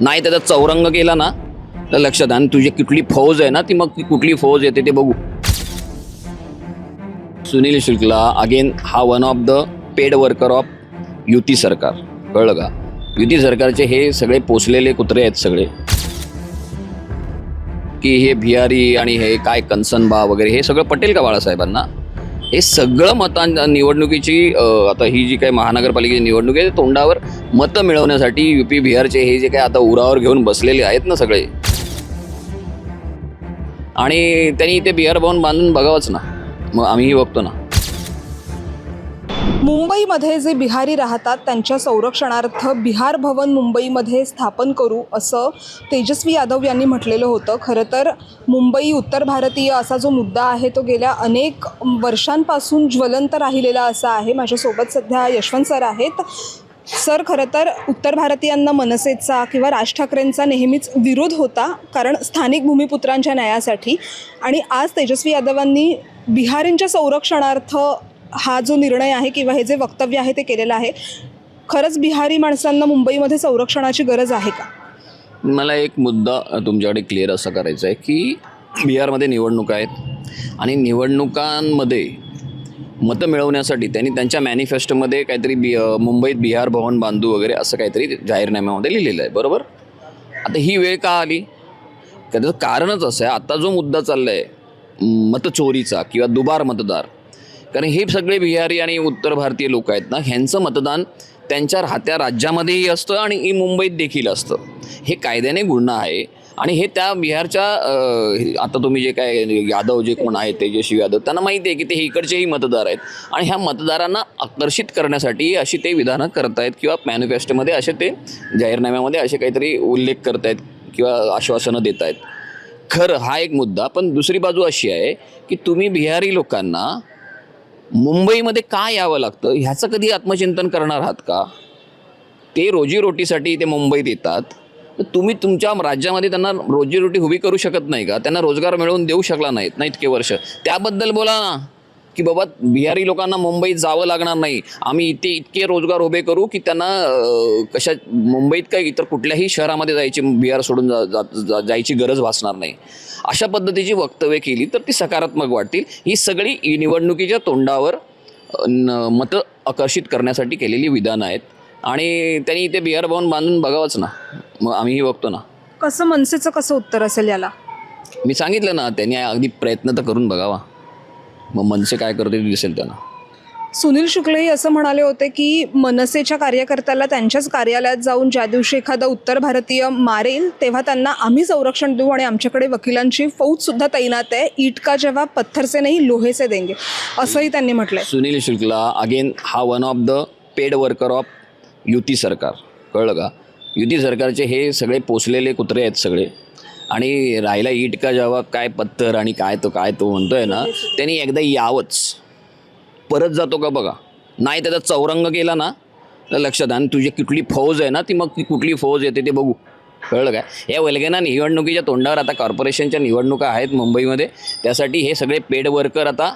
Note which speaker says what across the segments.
Speaker 1: नाही त्याचा चौरंग केला ना तर लक्षात आणि तुझी कुठली फौज आहे ना ती मग ती कुठली फौज येते ते बघू. सुनील शुक्ला अगेन हा one of the paid worker of युती सरकार. कळलं का? युती सरकारचे हे सगळे पोचलेले कुत्रे आहेत सगळे. की हे भियारी आणि हे काय कन्सनबा वगैरे हे सगळं पटेल का बाळासाहेबांना? हे सगळं मतां निवडणुकीची आता ही जी काही महानगरपालिकेची निवडणूक आहे तोंडावर मतं मिळवण्यासाठी युपी बिहारचे हे जे काही आता उरावर घेऊन बसलेले आहेत ना सगळे. आणि त्यांनी इथे बिहार भवन बांधून बघावंच ना. मग आम्हीही बघतो ना.
Speaker 2: मुंबईमध्ये जे बिहारी राहतात त्यांच्या संरक्षणार्थ बिहार भवन मुंबईमध्ये स्थापन करू असं तेजस्वी यादव यांनी म्हटलेलं होतं. खरं तर मुंबई उत्तर भारतीय असा जो मुद्दा आहे तो गेल्या अनेक वर्षांपासून ज्वलंत राहिलेला असा आहे. माझ्यासोबत सध्या यशवंत सर आहेत. सर खरं तर उत्तर भारतीयांना मनसेचा किंवा राज ठाकरेंचा नेहमीच विरोध होता कारण स्थानिक भूमिपुत्रांच्या न्यायासाठी. आणि आज तेजस्वी यादवांनी बिहारींच्या संरक्षणार्थ हा जो निर्णय आहे किंवा हे जे वक्तव्य आहे ते केलेलं आहे खरंच बिहारी माणसांना मुंबईमध्ये संरक्षणाची गरज आहे का?
Speaker 1: मला एक मुद्दा तुमच्याकडे क्लिअर असा करायचा आहे की बिहारमध्ये निवडणुका आहेत आणि निवडणुकांमध्ये मतं मिळवण्यासाठी त्यांनी त्यांच्या मॅनिफेस्टोमध्ये काहीतरी बि मुंबईत बिहार भवन बांधू वगैरे असं काहीतरी जाहीरनाम्यामध्ये लिहिलेलं आहे बरोबर? आता ही वेळ का आली? त्याचं कारणच असं आहे आता जो मुद्दा चालला आहे मतचोरीचा किंवा दुबार मतदार कारण हे सगळे बिहारी आणि उत्तर भारतीय लोक आहेत ना ह्यांचं मतदान त्यांच्या राहत्या राज्यामध्येही असतं आणि ई मुंबईत देखील असतं. हे कायद्याने गुन्हा आहे आणि हे त्या बिहारच्या आता तुम्ही जे काय यादव जे कोण आहेत तेजस्वी यादव त्यांना माहिती आहे की ते इकडचेही मतदार आहेत. आणि ह्या मतदारांना आकर्षित करण्यासाठी अशी ते विधानं करतायत किंवा मॅनिफेस्टोमध्ये असे ते जाहीरनाम्यामध्ये असे काहीतरी उल्लेख करतायत किंवा आश्वासनं देत आहेत खरं हा एक मुद्दा पण दुसरी बाजू अशी आहे की तुम्ही बिहारी लोकांना मुंबईमध्ये का यावं लागतं? ह्याचं कधी आत्मचिंतन करणार आहात का? ते रोजीरोटीसाठी ते मुंबईत येतात. तर तुम्ही तुमच्या राज्यामध्ये त्यांना रोजीरोटी उभी करू शकत नाही का? त्यांना रोजगार मिळवून देऊ शकला नाहीत ना इतके वर्ष? त्याबद्दल बोला ना. की बाबा बिहारी लोकांना मुंबईत जावं लागणार नाही. आम्ही इथे इतके रोजगार उभे करू की त्यांना कशा मुंबईत काय इतर कुठल्याही शहरामध्ये जायची बिहार सोडून जा, जा- जा- जायची गरज भासणार नाही. अशा पद्धतीची वक्तव्य केली तर ती सकारात्मक वाटतील. ही सगळी निवडणुकीच्या तोंडावर मतं आकर्षित करण्यासाठी केलेली विधानं आहेत. आणि त्यांनी इथे बिहार भवन बांधून बघावंच ना. मग आम्हीही बघतो ना.
Speaker 2: कसं मनसेचं कसं उत्तर असेल याला?
Speaker 1: मी सांगितलं ना त्यांनी अगदी प्रयत्न तर करून बघावा. मग मनसे काय करते ते दिसेल त्यांना.
Speaker 2: सुनील शुक्लही असं म्हणाले होते की मनसेच्या कार्यकर्त्याला त्यांच्याच कार्यालयात जाऊन ज्या दिवशी एखादा उत्तर भारतीय मारेल तेव्हा त्यांना आम्ही संरक्षण देऊ आणि आमच्याकडे वकिलांची फौज सुद्धा तैनात आहे. ईट का जवाब पत्थर से नाही लोहे से देंगे असंही त्यांनी म्हटलंय.
Speaker 1: सुनील शुक्ला अगेन हा one of the paid worker of युती सरकार. कळलं का? युती सरकारचे हे सगळे पोचलेले कुत्रे आहेत सगळे. आणि राहिला इटका जेव्हा काय पत्थर आणि काय तो काय तो म्हणतोय ना त्यांनी एकदा यावंच. परत जातो का बघा. नाही त्याचा चौरंग केला ना तर लक्षात आणि तुझी कुठली फौज आहे ना ती मग ती कुठली फौज येते ते बघू. कळलं काय? या वल्गेना निवडणुकीच्या तोंडावर आता कॉर्पोरेशनच्या निवडणुका आहेत मुंबईमध्ये. त्यासाठी हे सगळे पेड वर्कर आता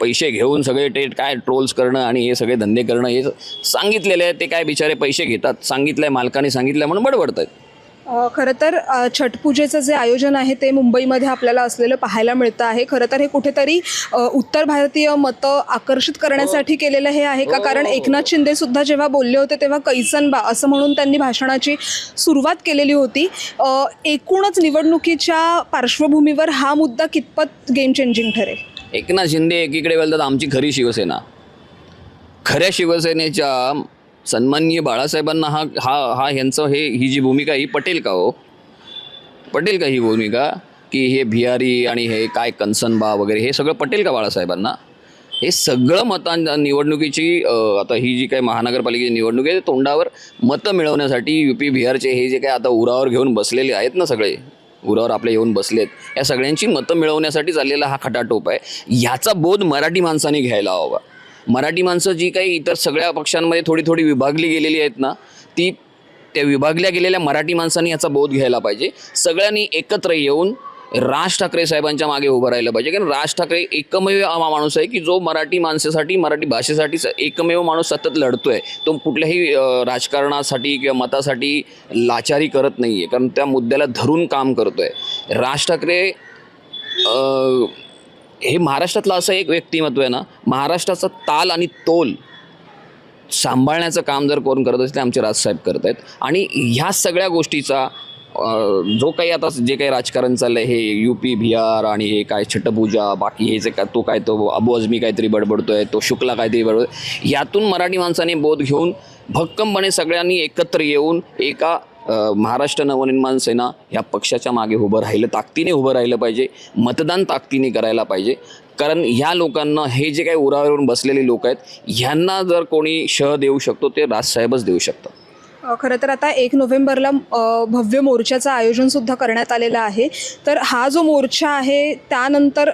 Speaker 1: पैसे घेऊन सगळे ते काय ट्रोल्स करणं आणि हे सगळे धंदे करणं हे सांगितलेले आहे ते काय बिचारे पैसे घेतात सांगितलं आहे मालकाने सांगितलं आहे म्हणून बडबडत आहेत
Speaker 2: खरं तर छटपूजेचं जे आयोजन आहे ते मुंबईमध्ये आपल्याला असलेलं पाहायला मिळतं आहे. खरं तर हे कुठेतरी उत्तर भारतीय मतं आकर्षित करण्यासाठी केलेलं हे आहे का? कारण एकनाथ शिंदे सुद्धा जेव्हा बोलले होते तेव्हा कैसनबा असं म्हणून त्यांनी भाषणाची सुरुवात केलेली होती. एकूणच निवडणुकीच्या पार्श्वभूमीवर हा मुद्दा कितपत गेम चेंजिंग ठरेल?
Speaker 1: एकनाथ शिंदे एकीकडे बोलतात आमची खरी शिवसेना. खऱ्या शिवसेनेच्या सन्माननीय बाळासाहेबांना हा हा हा ह्यांचं हे ही जी भूमिका ही पटेल का हो? पटेल का ही भूमिका? की हे भियारी आणि हे काय कन्सनबा वगैरे हे सगळं पटेल का बाळासाहेबांना? हे सगळं मतां निवडणुकीची आता ही जी काही महानगरपालिकेची निवडणूक आहे तोंडावर मतं मिळवण्यासाठी यू पी बिहारचे हे जे काही आता उरावर घेऊन बसलेले आहेत ना सगळे उरावर आपले येऊन बसलेत या सगळ्यांची मतं मिळवण्यासाठी चाललेला हा खटाटोप आहे. याचा बोध मराठी माणसाने घ्यायला हवा. मराठी माणसं जी काही इतर सगळ्या पक्षांमध्ये थोडी थोडी विभागली गेलेली आहेत ना ती त्या विभागल्या गेलेल्या मराठी माणसांनी याचा बोध घ्यायला पाहिजे. सगळ्यांनी एकत्र येऊन राज ठाकरे साहेबांच्या मागे उभं राहिलं पाहिजे. कारण राज ठाकरे एकमेव हा माणूस आहे की जो मराठी माणसासाठी मराठी भाषेसाठी एकमेव माणूस सतत लढतोय. तो कुठल्याही राजकारणासाठी किंवा मतासाठी लाचारी करत नाही आहे कारण त्या मुद्द्याला धरून काम करतोय. राज ठाकरे हे महाराष्ट्रातलं असं एक व्यक्तिमत्व आहे ना महाराष्ट्राचा ताल आणि तोल सांभाळण्याचं काम जर कोण करत असेल ते आमचे राजसाहेब करत आहेत. आणि ह्या सगळ्या गोष्टीचा जो काही आता जे काही राजकारण चाललं आहे हे यू पी बिहार आणि हे काय छटपूजा बाकी हे जे काय तो काय तो अबू अजमी काहीतरी बडबडतो आहे तो शुक्ला काहीतरी बडबड यातून मराठी माणसाने बोध घेऊन भक्कमपणे सगळ्यांनी एकत्र येऊन एका महाराष्ट्र नवनिर्माण सेना या पक्षाच्या मागे उभं राहिलं ताकदीने उभं राहिलं पाहिजे मतदान ताकदीने करायला पाहिजे. कारण ह्या लोकांना हे जे काही उरावरून बसलेले लोक आहेत ह्यांना जर कोणी शह देऊ शकतो ते राजसाहेबच देऊ शकतात.
Speaker 2: खरं तर आता एक नोव्हेंबरला भव्य मोर्चाचं आयोजनसुद्धा करण्यात आलेलं आहे. तर हा जो मोर्चा आहे त्यानंतर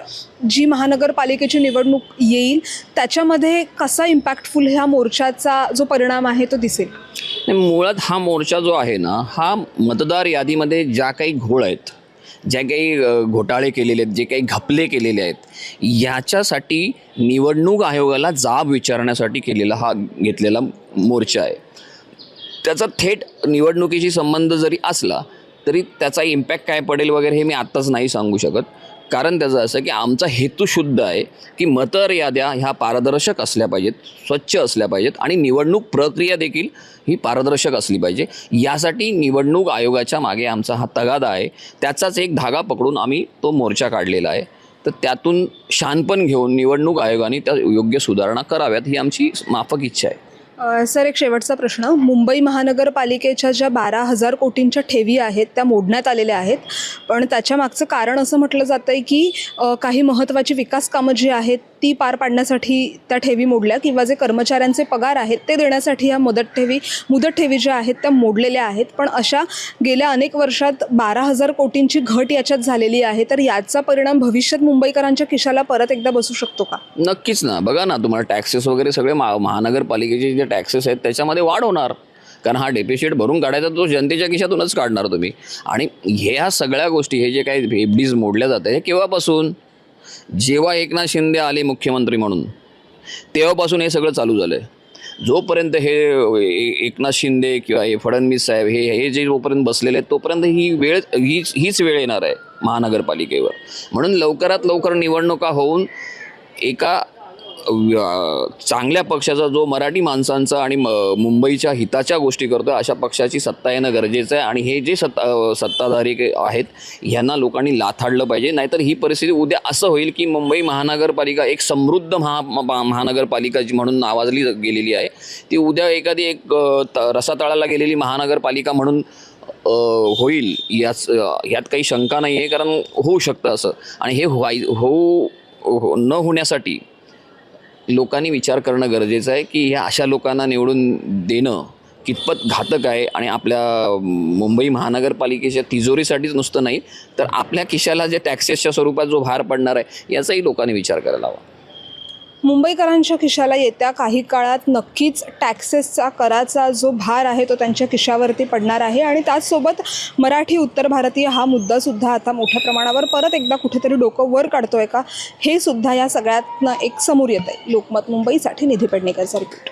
Speaker 2: जी महानगरपालिकेची निवडणूक येईल त्याच्यामध्ये कसा इम्पॅक्टफुल ह्या मोर्चाचा जो परिणाम आहे तो दिसेल?
Speaker 1: मुळात हा मोर्चा जो आहे ना हा मतदार यादीमध्ये ज्या काही घोळ आहेत ज्या काही घोटाळे केलेले आहेत जे काही घपले केलेले आहेत याच्यासाठी निवडणूक आयोगाला जाब विचारण्यासाठी केलेला हा घेतलेला मोर्चा आहे. त्याचा थेट निवडणुकीशी संबंध जरी असला तरी त्याचा इम्पॅक्ट काय पडेल वगैरे हे मी आत्ताच नाही सांगू शकत. कारण त्याचं असं की आमचा हेतू शुद्ध आहे की मतदार याद्या ह्या पारदर्शक असल्या पाहिजेत स्वच्छ असल्या पाहिजेत आणि निवडणूक प्रक्रिया देखील ही पारदर्शक असली पाहिजे. यासाठी निवडणूक आयोगाच्या मागे आमचा हा तगादा आहे. त्याचाच एक धागा पकडून आम्ही तो मोर्चा काढलेला आहे. तर त्यातून शानपण घेऊन निवडणूक आयोगाने त्या योग्य सुधारणा कराव्यात ही आमची माफक इच्छा आहे.
Speaker 2: सर एक शेवटचा प्रश्न. मुंबई महानगरपालिकेच्या ज्या बारा हजार कोटींच्या ठेवी आहेत त्या मोडण्यात आलेल्या आहेत. पण त्याच्या मागचं कारण असं म्हटलं जातं आहे की काही महत्त्वाची विकास कामं जी आहेत ती पार पाडण्यासाठी त्या ठेवी मोडल्या किंवा जे कर्मचाऱ्यांचे पगार आहेत ते देण्यासाठी ह्या मुदत ठेवी मुदत ठेवी ज्या आहेत त्या मोडलेल्या आहेत. पण अशा गेल्या अनेक वर्षात बारा हजार कोटींची घट याच्यात झालेली आहे. तर याचा परिणाम भविष्यात मुंबईकरांच्या खिशाला परत एकदा बसू शकतो का?
Speaker 1: नक्कीच ना. बघा ना तुम्हाला टॅक्सेस वगैरे सगळे मा महानगरपालिकेचे जे टॅक्सेस आहेत त्याच्यामध्ये वाढ होणार. कारण हा डेपिशिट भरून काढायचा तो जनतेच्या खिशातूनच काढणार तुम्ही. आणि ह्या सगळ्या गोष्टी हे जे काही एफ डीज मोडल्या जात आहे हे केव्हापासून? जेव्हा एकनाथ शिंदे आले मुख्यमंत्री म्हणून तेव्हापासून हे सगळं चालू झालं आहे जोपर्यंत हे ए- एकनाथ शिंदे किंवा हे फडणवीस साहेब हे हे जे जोपर्यंत बसलेले आहेत तोपर्यंत ही वेळ हीच हीच वेळ येणार आहे महानगरपालिकेवर. म्हणून लवकरात लवकर निवडणुका होऊन एका चांगल्या पक्षाचा जो मराठी माणसांचा आणि म- मुंबईच्या हिताच्या गोष्टी करतो अशा पक्षाची सत्ता येणं गरजेचं आहे. आणि हे जे सत्ता सत्ताधारी आहेत ह्यांना लोकांनी लाथाडलं पाहिजे. नाहीतर ही परिस्थिती उद्या असं होईल की मुंबई महानगरपालिका एक समृद्ध महा महानगरपालिका जी म्हणून नावाजली गेलेली आहे ती उद्या एखादी एक त- रसातळाला गेलेली महानगरपालिका म्हणून होईल याच यात काही शंका नाही आहे कारण होऊ शकतं असं. आणि हे व्हाय होऊ हो- न होण्यासाठी लोकांनी विचार करणं गरजेचं आहे की ह्या अशा लोकांना निवडून देणं कितपत घातक आहे आणि आपल्या मुंबई महानगरपालिकेच्या तिजोरीसाठीच नुसतं नाही तर आपल्या खिशाला जे टॅक्सेसच्या स्वरूपात जो भार पडणार आहे याचाही लोकांनी विचार करायला हवा.
Speaker 2: मुंबईकरांच्या खिशाला येत्या काही काळात नक्कीच टॅक्सेसचा कराचा जो भार आहे तो त्यांच्या खिशावरती पडणार आहे. आणि त्याचसोबत मराठी उत्तर भारतीय हा मुद्दासुद्धा आता मोठ्या प्रमाणावर परत एकदा कुठेतरी डोकं वर काढतोय का? हे सुद्धा या सगळ्यातनं एक समोर येत आहे लोकमत मुंबईसाठी निधी पेडणेकरचा रिपोर्ट.